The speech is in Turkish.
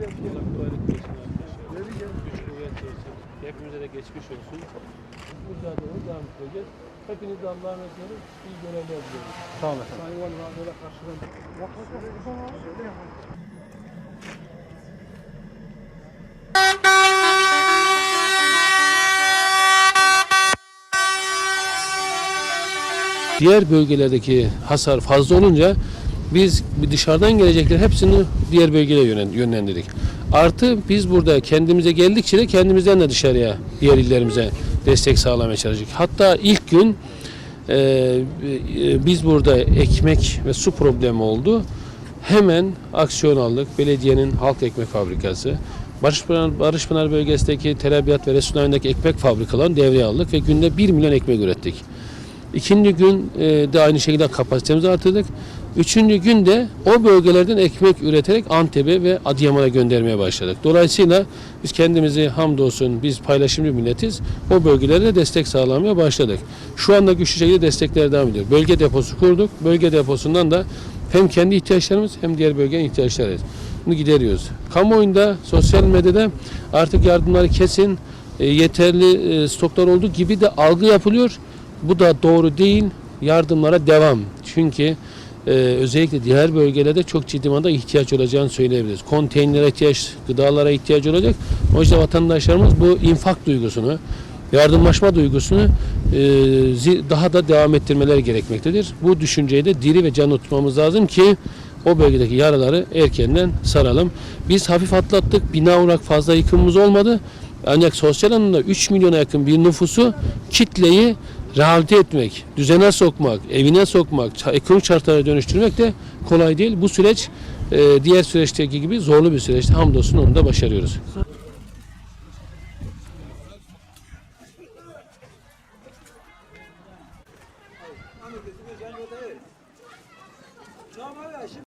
Allah kolaylık versin arkadaşlar. Güç kuvvet versin. Hepimize de geçmiş olsun. Mücadeleye devam edeceğiz. Hepinize Allah'a emanet ediyoruz. İyi görevler diliyoruz. Sağ olun efendim. Sayın Valim böyle karşıdan. Diğer bölgelerdeki hasar fazla olunca biz dışarıdan gelecekler hepsini diğer bölgelere yönlen- yönlendirdik. Artı biz burada kendimize geldikçe de kendimizden de dışarıya diğer illerimize destek sağlamaya çalıştık. Hatta ilk gün e, e, biz burada ekmek ve su problemi oldu. Hemen aksiyon aldık. Belediyenin halk ekmek fabrikası, Barışpınar, Barışpınar bölgesindeki Telebiyat ve Resulhane'deki ekmek fabrikalarını devreye aldık ve günde 1 milyon ekmek ürettik. İkinci gün e, de aynı şekilde kapasitemizi artırdık. Üçüncü gün de o bölgelerden ekmek üreterek Antep'e ve Adıyaman'a göndermeye başladık. Dolayısıyla biz kendimizi hamdolsun biz paylaşımcı milletiz. O bölgelere destek sağlamaya başladık. Şu anda güçlü şekilde destekler devam ediyor. Bölge deposu kurduk. Bölge deposundan da hem kendi ihtiyaçlarımız hem diğer bölgenin ihtiyaçları bunu gideriyoruz. Kamuoyunda, sosyal medyada artık yardımları kesin, e, yeterli e, stoklar olduğu gibi de algı yapılıyor. Bu da doğru değil. Yardımlara devam. Çünkü e, özellikle diğer bölgelerde çok ciddi manada ihtiyaç olacağını söyleyebiliriz. Konteynere ihtiyaç, gıdalara ihtiyaç olacak. O yüzden vatandaşlarımız bu infak duygusunu, yardımlaşma duygusunu e, daha da devam ettirmeleri gerekmektedir. Bu düşünceyi de diri ve canlı tutmamız lazım ki o bölgedeki yaraları erkenden saralım. Biz hafif atlattık. Bina olarak fazla yıkımımız olmadı. Ancak sosyal anlamda 3 milyona yakın bir nüfusu kitleyi rehabilite etmek, düzene sokmak, evine sokmak, ekonomik şartlara dönüştürmek de kolay değil. Bu süreç e, diğer süreçteki gibi zorlu bir süreçti. Hamdolsun onu da başarıyoruz. Tamam şimdi